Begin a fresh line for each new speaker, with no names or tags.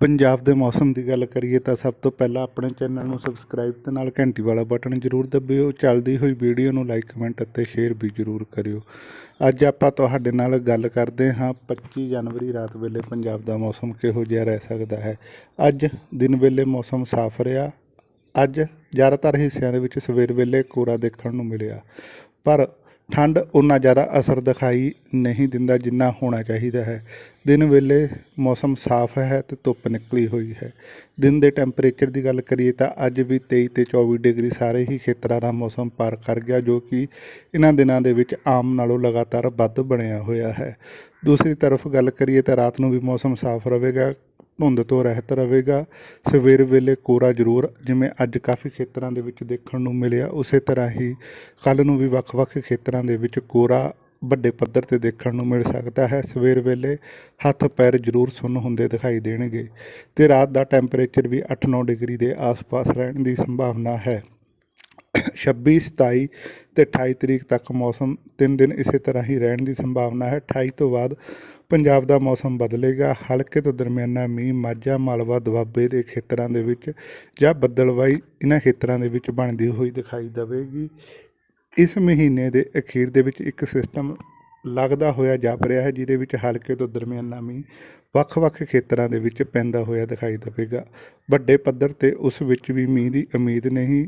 ਪੰਜਾਬ ਦੇ ਮੌਸਮ ਦੀ ਗੱਲ ਕਰੀਏ ਤਾਂ ਸਭ ਤੋਂ ਪਹਿਲਾਂ ਆਪਣੇ ਚੈਨਲ ਨੂੰ ਸਬਸਕ੍ਰਾਈਬ ਤੇ ਨਾਲ ਘੰਟੀ ਵਾਲਾ ਬਟਨ ਜ਼ਰੂਰ ਦਬਿਓ। ਚੱਲਦੀ ਹੋਈ ਵੀਡੀਓ ਨੂੰ ਲਾਈਕ ਕਮੈਂਟ ਅਤੇ ਸ਼ੇਅਰ ਵੀ ਜ਼ਰੂਰ ਕਰਿਓ। ਅੱਜ ਆਪਾਂ ਤੁਹਾਡੇ ਨਾਲ ਗੱਲ ਕਰਦੇ ਹਾਂ 25 ਜਨਵਰੀ ਰਾਤ ਵੇਲੇ ਪੰਜਾਬ ਦਾ ਮੌਸਮ ਕਿਹੋ ਜਿਹਾ ਰਹਿ ਸਕਦਾ ਹੈ? ਅੱਜ ਦਿਨ ਵੇਲੇ ਮੌਸਮ ਸਾਫ਼ ਰਿਹਾ। ਅੱਜ ਜ਼ਿਆਦਾਤਰ ਹਿੱਸਿਆਂ ਦੇ ਵਿੱਚ ਸਵੇਰ ਵੇਲੇ ਕੋਰਾ ਦੇਖਣ ਨੂੰ ਮਿਲਿਆ। ਪਰ ਠੰਡ ਉਨਾ ਜ਼ਿਆਦਾ ਅਸਰ ਦਿਖਾਈ ਨਹੀਂ ਦਿੰਦਾ ਜਿੰਨਾ ਹੋਣਾ ਚਾਹੀਦਾ ਹੈ। ਦਿਨ ਵੇਲੇ ਮੌਸਮ ਸਾਫ਼ ਹੈ ਤੇ ਧੁੱਪ ਨਿਕਲੀ ਹੋਈ ਹੈ। ਦਿਨ ਦੇ ਟੈਂਪਰੇਚਰ ਦੀ ਗੱਲ ਕਰੀਏ ਤਾਂ ਅੱਜ ਵੀ 23 ਤੇ 24 ਡਿਗਰੀ ਸਾਰੇ ਹੀ ਖੇਤਰਾਂ ਦਾ ਮੌਸਮ ਪਾਰ ਕਰ ਗਿਆ, ਜੋ ਕਿ ਇਹਨਾਂ ਦਿਨਾਂ ਦੇ ਵਿੱਚ ਆਮ ਨਾਲੋਂ ਲਗਾਤਾਰ ਵੱਧ ਬਣਿਆ ਹੋਇਆ ਹੈ। ਦੂਸਰੀ ਤਰਫ ਗੱਲ ਕਰੀਏ ਤਾਂ ਰਾਤ ਨੂੰ ਵੀ ਮੌਸਮ ਸਾਫ਼ ਰਹੇਗਾ। ਧੁੰਦ ਤੋਂ ਰਹਿਤ ਰਹੇਗਾ। ਸਵੇਰ ਵੇਲੇ ਕੋਰਾ ਜ਼ਰੂਰ, ਜਿਵੇਂ ਅੱਜ ਕਾਫੀ ਖੇਤਰਾਂ ਦੇ ਵਿੱਚ ਦੇਖਣ ਨੂੰ ਮਿਲਿਆ, ਉਸੇ ਤਰ੍ਹਾਂ ਹੀ ਕੱਲ੍ਹ ਨੂੰ ਵੀ ਵੱਖ-ਵੱਖ ਖੇਤਰਾਂ ਦੇ ਵਿੱਚ ਕੋਰਾ ਵੱਡੇ ਪੱਧਰ ਤੇ ਦੇਖਣ ਨੂੰ ਮਿਲ ਸਕਦਾ ਹੈ। ਸਵੇਰ ਵੇਲੇ ਹੱਥ ਪੈਰ ਜ਼ਰੂਰ ਸੁੰਨ ਹੁੰਦੇ ਦਿਖਾਈ ਦੇਣਗੇ ਤੇ ਰਾਤ ਦਾ ਟੈਂਪਰੇਚਰ ਵੀ 8-9 ਡਿਗਰੀ ਦੇ ਆਸ-ਪਾਸ ਰਹਿਣ ਦੀ ਸੰਭਾਵਨਾ ਹੈ। 26 27 ਤੇ 28 ਤਰੀਕ ਤੱਕ ਮੌਸਮ ਤਿੰਨ ਦਿਨ ਇਸੇ ਤਰ੍ਹਾਂ ਹੀ ਰਹਿਣ ਦੀ ਸੰਭਾਵਨਾ ਹੈ। 28 ਤੋਂ ਬਾਅਦ ਪੰਜਾਬ ਦਾ ਮੌਸਮ ਬਦਲੇਗਾ। ਹਲਕੇ ਤੋਂ ਦਰਮਿਆਨਾ ਮੀਂਹ, ਮਾਝਾ, ਮਾਲਵਾ, ਦੁਆਬੇ ਦੇ ਖੇਤਰਾਂ ਦੇ ਵਿੱਚ ਜਾਂ ਬੱਦਲਵਾਈ ਇਹਨਾਂ ਖੇਤਰਾਂ ਦੇ ਵਿੱਚ ਬਣਦੀ ਹੋਈ ਦਿਖਾਈ ਦੇਵੇਗੀ। ਇਸ ਮਹੀਨੇ ਦੇ ਅਖੀਰ ਦੇ ਵਿੱਚ ਇੱਕ ਸਿਸਟਮ ਲੱਗਦਾ ਹੋਇਆ ਜਾਪ ਰਿਹਾ ਹੈ, ਜਿਹਦੇ ਵਿੱਚ ਹਲਕੇ ਤੋਂ ਦਰਮਿਆਨਾ ਮੀਂਹ ਵੱਖ-ਵੱਖ ਖੇਤਰਾਂ ਦੇ ਵਿੱਚ ਪੈਂਦਾ ਹੋਇਆ ਦਿਖਾਈ ਦੇਵੇਗਾ। ਵੱਡੇ ਪੱਧਰ ਤੇ ਉਸ ਵਿੱਚ ਵੀ ਮੀਂਹ ਦੀ ਉਮੀਦ ਨਹੀਂ